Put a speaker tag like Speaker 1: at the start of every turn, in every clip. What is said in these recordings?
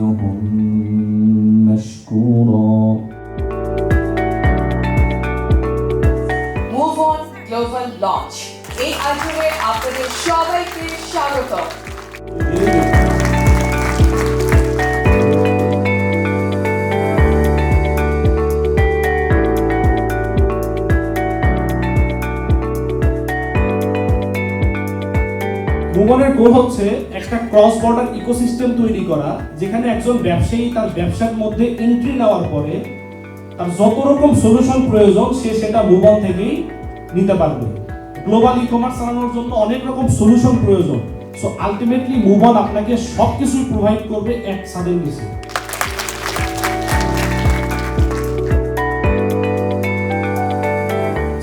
Speaker 1: أعوذ بالله كان سعيهم مشكورا
Speaker 2: move on global launch এই আসরে আপনাদের সবাইকে স্বাগত
Speaker 3: মুভনের গোল হচ্ছে একটা ক্রস বর্ডার ইকোসিস্টেম তৈরি করা, যেখানে একজন ব্যবসায়ী তার ব্যবসার মধ্যে এন্ট্রি নেওয়ার পরে তার যত রকম সলিউশন প্রয়োজন, সে সেটা মুভন থেকেই নিতে পারবে। গ্লোবাল ই কমার্স চালানোর জন্য অনেক রকম সলিউশন প্রয়োজন। সো আলটিমেটলি মুভন আপনাকে সব কিছুই প্রোভাইড করবে এক ছাদের নিচে।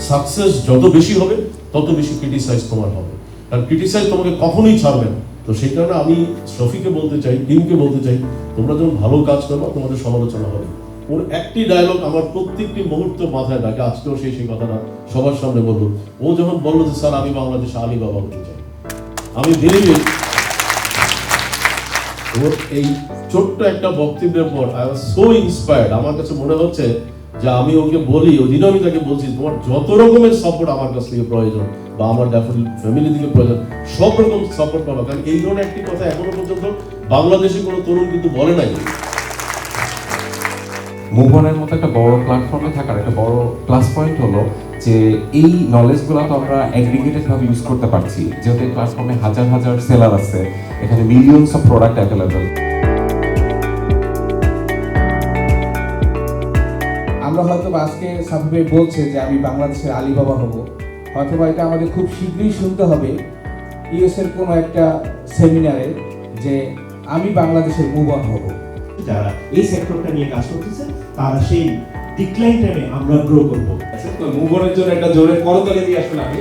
Speaker 4: সাকসেস যত বেশি হবে, তত বেশি ক্রিটিসাইজ তোমার হবে। আর ক্রিটিসাইজ তোমাকে কখনোই ছাড়বে না। তো সেই কারণে আমি শফিকে বলতে চাই, টিমকে বলতে চাই, তোমরা যখন ভালো কাজ করবে, তোমাদের সমালোচনা হবে। ওর একটি ডায়লগ আমার প্রত্যেকটি মুহূর্ত মাথায় থাকে আজকেও সেই সেই কথাটা সবার সামনে বলব ও যখন বলল যে, স্যার, আমি বাংলাদেশে আলী বাবা হতে চাই। আমি বিলিভ ওর এই ছোট্ট একটা বক্তব্যের পর আই ওয়াজ সো ইন্সপায়ার্ড আমার কাছে মনে হচ্ছে যে আমি ওকে বলি, ওই দিনও আমি তাকে বলছি, তোমার যত রকমের সাপোর্ট আমার কাছ থেকে প্রয়োজন বা আমার ড্যাফোডিল ফ্যামিলি থেকে প্রয়োজন, সব রকম সাপোর্ট পাবো। কারণ এই ধরনের একটি কথা এখনও পর্যন্ত বাংলাদেশে কোনো তরুণ কিন্তু বলে নাই।
Speaker 5: মুভনের মতো একটা বড় প্ল্যাটফর্মে থাকার একটা বড় প্লাস পয়েন্ট হলো যে এই নলেজগুলো তো আমরা অ্যাগ্রিগেটেড ভাবে ইউজ করতে পারছি। যেহেতু এই প্ল্যাটফর্মে হাজার হাজার সেলার আছে, এখানে মিলিয়নস অফ প্রোডাক্ট অ্যাভেলেবল
Speaker 6: হয়তো আজকে সাফি বলছে যে আমি বাংলাদেশের আলিবাবা হব হয়তো বা এটা আমাদের খুব শীঘ্রই শুনতে হবে। ইউএস এর কোনো একটা সেমিনারে যে আমি বাংলাদেশের মুভন হব।
Speaker 7: যারা এই সেক্টরটা নিয়ে কাজ করতেছে তারা সেই ডিক্লাইন টাইমে আমরা গ্রো করব।
Speaker 6: মুভনের জন্য একটা জোরে করতালি দিয়ে আসলে আমি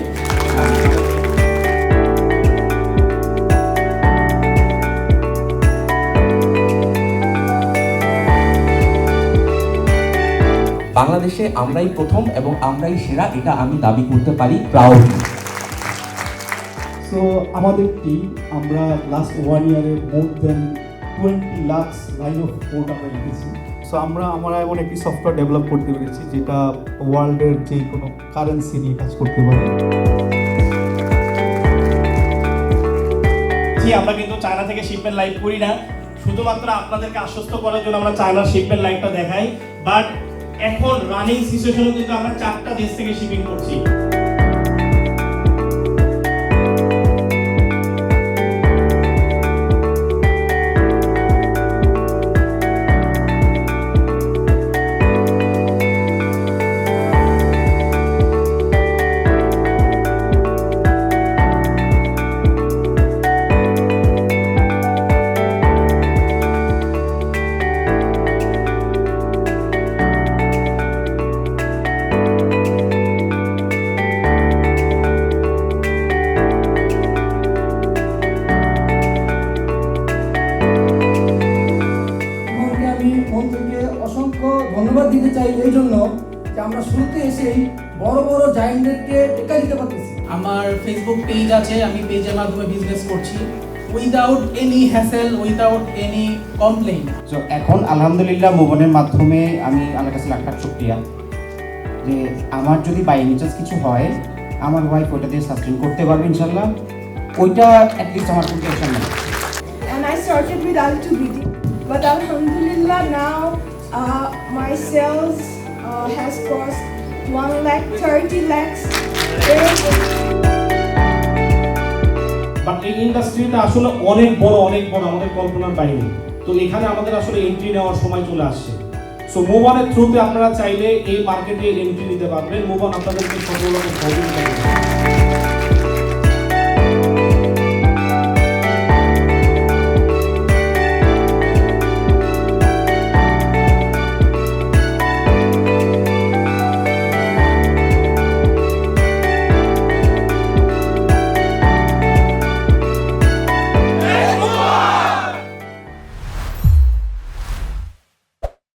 Speaker 8: বাংলাদেশে আমরাই প্রথম এবং আমরাই সেরা এটা আমি দাবি করতে পারি প্রাউডলি
Speaker 7: সো আমাদের টিম আমরা লাস্ট ওয়ান ইয়ারে more than twenty lakhs line of code আমরা লিখেছি সো আমরা আমরা এমন একটি সফটওয়্যার ডেভেলপ করতে পেরেছি যেটা ওয়ার্ল্ডের যে কোনো কারেন্সি নিয়ে কাজ করতে পারে।
Speaker 3: জি আমরা কিন্তু চায়না থেকে শিপমেন্ট লাইভ করি না। শুধুমাত্র আপনাদেরকে আশ্বস্ত করার জন্য আমরা চায়নার শিপমেন্ট লাইভটা দেখাই। বাট এখন রানিং সিচুয়েশনে কিন্তু আমরা চারটা দেশ থেকে শিপিং করছি।
Speaker 9: দিতে চাই এই জন্য যে আমরা শুরুতে এসেই বড় বড় জায়েন্টদেরকে টেকা দিতে পারতেছি।
Speaker 10: আমার ফেসবুক পেজ আছে আমি পেজের মাধ্যমে বিজনেস করছি। Without any hassle without any complain
Speaker 11: তো এখন আলহামদুলিল্লাহ মোবাইলের মাধ্যমে আমি আমার কাছে লাখ লাখ শুক্রিয়া। যে আমার যদি বাই কিছু হয় আমার ওয়াইফ ওইটা দিয়ে সাস্টেন করতে পারবে ইনশাল্লাহ ওইটা অ্যাটলিস্ট আমার কোনো টেনশন নেই।
Speaker 9: And I started with Al2BD, but Alhamdulillah now uh, my sales uh, has crossed 1 lakh 30 lakhs.
Speaker 3: এই ইন্ডাস্ট্রিটা আসলে অনেক বড় অনেক বড় আমাদের কল্পনার বাইরে। তো এখানে আমাদের আসলে এন্ট্রি নেওয়ার সময় চলে আসছে। সো মোবানের থ্রুতে আপনারা চাইলে এই মার্কেটে এন্ট্রি নিতে পারবেন। মোবান আপনাদেরকে সকল রকম সহযোগিতা